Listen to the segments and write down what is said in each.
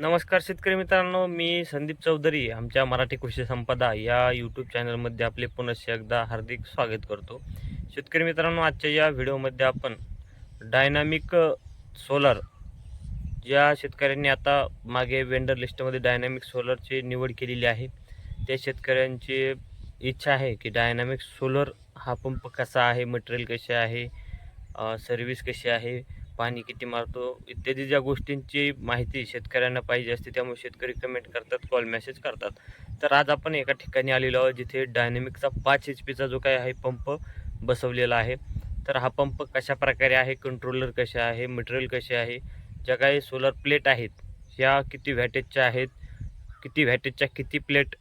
नमस्कार शेतकरी मित्रांनो मी संदीप चौधरी आमच्या मराठी कृषी संपदा या यूट्यूब चॅनलमध्ये आपले पुनश्च एकदा हार्दिक स्वागत करतो. शेतकरी मित्रांनो आजच्या या व्हिडिओमध्ये आपण डायनामिक सोलर ज्या शेतकऱ्यांनी आता मागे वेंडर लिस्टमध्ये डायनामिक सोलरची निवड केलेली आहे त्या शेतकऱ्यांची इच्छा आहे की डायनामिक सोलर हा पंप कसा आहे मटेरियल कसे आहे सर्व्हिस कशी आहे पाणी किती मारतो इत्यादी ज्या गोष्टींची माहिती शेतकऱ्यांना पाहिजे असते त्यामुळे शेतकरी कमेंट करतात कॉल मेसेज करतात. तर आज आपण एका ठिकाणी आलेलो आहोत जिथे डायनॅमिकचा पाच एच पीचा जो काय आहे पंप बसवलेला आहे. तर हा पंप कशा प्रकारे आहे कंट्रोलर कसे आहे मटेरियल कसे आहे ज्या काही सोलर प्लेट आहेत ह्या किती व्हॅटेजच्या आहेत किती व्हॅटेजच्या किती प्लेट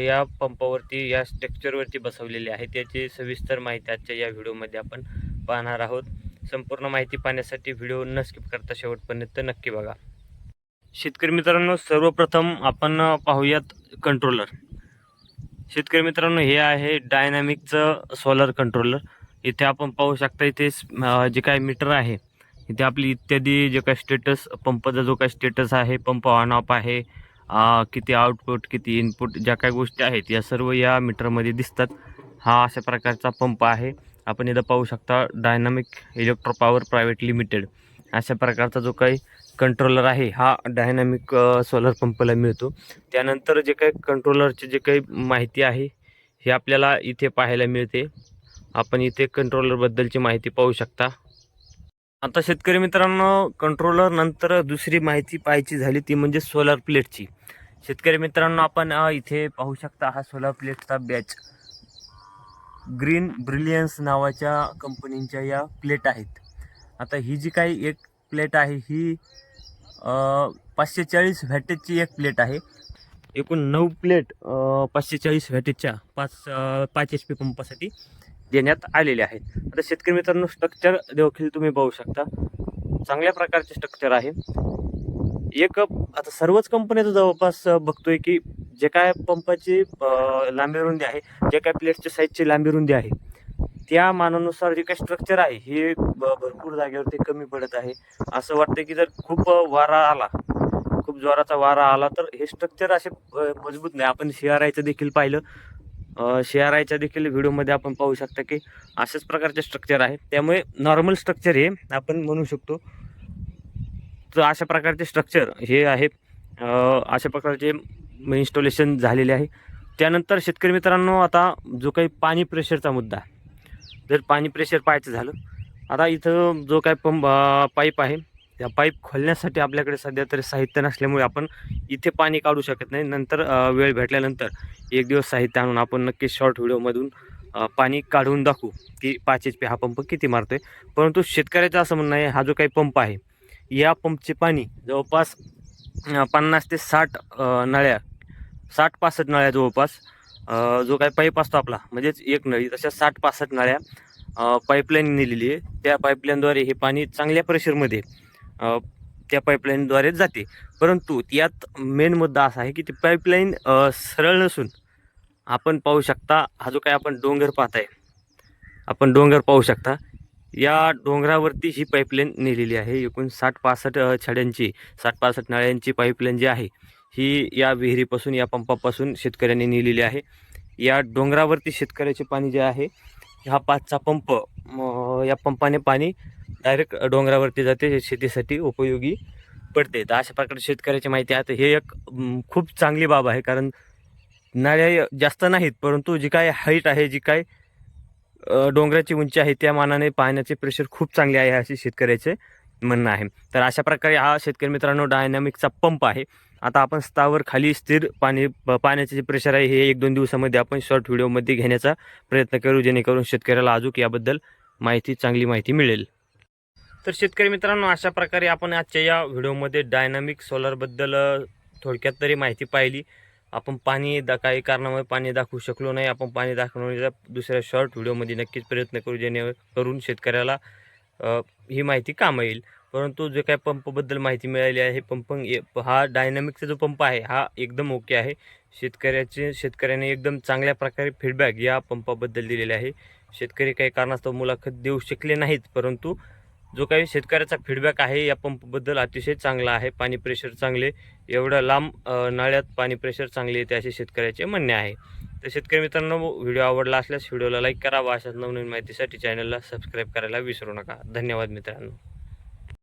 या पंपावरती या स्ट्रक्चरवरती बसवलेली आहे त्याची सविस्तर माहिती आजच्या या व्हिडिओमध्ये आपण पाहणार आहोत. संपूर्ण माहिती पाहण्यासाठी व्हिडिओ न स्किप करता शेवटपर्यंत नक्की बघा. शेतकरी मित्रांनो सर्वप्रथम आपण पाहूयात कंट्रोलर शेतकरी मित्रांनो हे आहे डायनॅमिकचं सोलर कंट्रोलर इथे आपण पाहू शकता इथे जे काय मीटर आहे इथे आपली इत्यादी जे काय स्टेटस पंपचा जो काय स्टेटस आहे पंप ऑन ऑफ आहे किती आउटपुट किती इनपुट ज्या काय गोष्टी आहेत या सर्व या मीटरमध्ये दिसतात. हा अशा प्रकारचा पंप आहे. आपण इथं पाहू शकता dynamic electro power private limited अशा प्रकारचा जो काही कंट्रोलर आहे हा डायनामिक सोलर पंपला मिळतो. त्यानंतर जे काही कंट्रोलरची जे काही माहिती आहे हे आपल्याला इथे पाहायला मिळते. आपण इथे कंट्रोलरबद्दलची माहिती पाहू शकता. आता शेतकरी मित्रांनो कंट्रोलर नंतर दुसरी माहिती पाहायची झाली ती म्हणजे सोलर प्लेटची शेतकरी मित्रांनो आपण इथे पाहू शकता हा सोलर प्लेटचा बॅच ग्रीन ब्रिलियन्स नावाच्या कंपनीच्या या प्लेट आहेत. आता ही जी काही एक प्लेट आहे ही पाचशे चाळीस व्हॅटेजची एक प्लेट आहे. एकूण नऊ प्लेट पाचशे चाळीस व्हॅटेजच्या पाच पाच एच पी पंपासाठी देण्यात आलेले आहेत. आता शेतकरी मित्रांनो स्ट्रक्चर देखील तुम्ही पाहू शकता. चांगल्या प्रकारचे स्ट्रक्चर आहे. एक आता सर्वच कंपन्याचं जवळपास बघतोय की जे काय पंपाची लांबी रुंदी आहे जे काय प्लेटच्या साईजची लांबी रुंदी आहे त्या मानानुसार जे काही स्ट्रक्चर आहे हे ब- भरपूर जागेवरती कमी पडत आहे. असं वाटतं की जर खूप वारा आला खूप जोराचा वारा आला तर हे स्ट्रक्चर असे मजबूत नाही. आपण शेअरायचं देखील पाहिलं. शेअरायच्या देखील व्हिडिओमध्ये आपण पाहू शकता की अशाच प्रकारचे स्ट्रक्चर आहे. त्यामुळे नॉर्मल स्ट्रक्चर हे आपण म्हणू शकतो. तर अशा प्रकारचे स्ट्रक्चर हे आहे. अशा प्रकारचे म्हणजे इन्स्टॉलेशन झालेले आहे. त्यानंतर शेतकरी मित्रांनो आता जो काही पाणी प्रेशरचा मुद्दा जर पाणी प्रेशर पाहायचं झालं आता इथं जो काही पंप पाईप आहे त्या पाईप खोलण्यासाठी आपल्याकडे सध्या तरी साहित्य नसल्यामुळे आपण इथे पाणी काढू शकत नाही. नंतर वेळ भेटल्यानंतर एक दिवस साहित्य आणून आपण नक्की शॉर्ट व्हिडिओमधून पाणी काढून दाखवू की पाच एच पी हा पंप किती मारतोय. परंतु शेतकऱ्याचं असं म्हणणं आहे हा जो काही पंप आहे या पंपचे पाणी जवळपास पन्नास ते साठ नळ्या साठ पासष्ट नळ्या जवळपास. जो काय पाईप असतो आपला म्हणजेच एक नळी तशा साठ पासष्ट नळ्या पाईपलाईन नेलेली आहे. त्या पाईपलाईनद्वारे हे पाणी चांगल्या प्रेशरमध्ये त्या पाईपलाईनद्वारे जाते. परंतु यात मेन मुद्दा असा आहे की ती पाईपलाईन सरळ नसून आपण पाहू शकता हा जो काय आपण डोंगर पाहताय आपण डोंगर पाहू शकता या डोंगरावरती ही पाईपलाईन नेलेली आहे. एकूण साठ पासष्ट छड्यांची साठ पासष्ट नळ्यांची पाईपलाईन जी आहे ही या विहिरीपासून या पंपापासून शेतकऱ्यांनी नेलेली आहे. या डोंगरावरती शेतकऱ्याचे पाणी जे आहे हा पाचचा पंप या पंपाने पाणी डायरेक्ट डोंगरावरती जाते. शेतीसाठी उपयोगी पडते. तर अशा प्रकारे शेतकऱ्याची माहिती आहे. तर हे एक खूप चांगली बाब आहे. कारण नाळ्या जास्त नाहीत परंतु जी काय हाईट आहे जी काय डोंगराची उंची आहे त्या मानाने पाण्याचे प्रेशर खूप चांगले आहे असे शेतकऱ्याचे म्हणणं आहे. तर अशा प्रकारे हा शेतकरी मित्रांनो डायनॅमिकचा पंप आहे. आता आपण स्थावर खाली स्थिर पाणी पाण्याचे जे प्रेशर आहे हे एक दोन दिवसामध्ये आपण शॉर्ट व्हिडिओमध्ये घेण्याचा प्रयत्न करू जेणेकरून शेतकऱ्याला अजूक याबद्दल माहिती चांगली माहिती मिळेल. तर शेतकरी मित्रांनो अशा प्रकारे आपण आजच्या या व्हिडिओमध्ये डायनामिक सोलरबद्दल थोडक्यात तरी माहिती पाहिली. आपण पाणी दा काही कारणामुळे पाणी दाखवू शकलो नाही. आपण पाणी दाखवण्याचा दुसऱ्या शॉर्ट व्हिडिओमध्ये नक्कीच प्रयत्न करू जेणेकरून शेतकऱ्याला ही माहिती कामा येईल. परंतु जे काही पंपबद्दल माहिती मिळाली आहे पंप हा डायनामिकचा जो पंप आहे हा एकदम ओके आहे. शेतकऱ्याचे शेतकऱ्याने एकदम चांगल्या प्रकारे फीडबॅक या पंपाबद्दल दिलेले आहे. शेतकरी काही कारणास्तव मुलाखत देऊ शकले नाहीत परंतु जो काही शेतकऱ्याचा फीडबॅक आहे या पंपबद्दल अतिशय चांगला आहे. पाणी प्रेशर चांगले एवढं लांब नाळ्यात पाणी प्रेशर चांगले येते असे शेतकऱ्याचे म्हणणे आहे. तर शेतकरी मित्रांनो व्हिडिओ आवडला असल्यास व्हिडिओला लाईक करावा व अशाच नवनवीन माहितीसाठी चॅनलला सबस्क्राईब करायला विसरू नका. धन्यवाद मित्रांनो.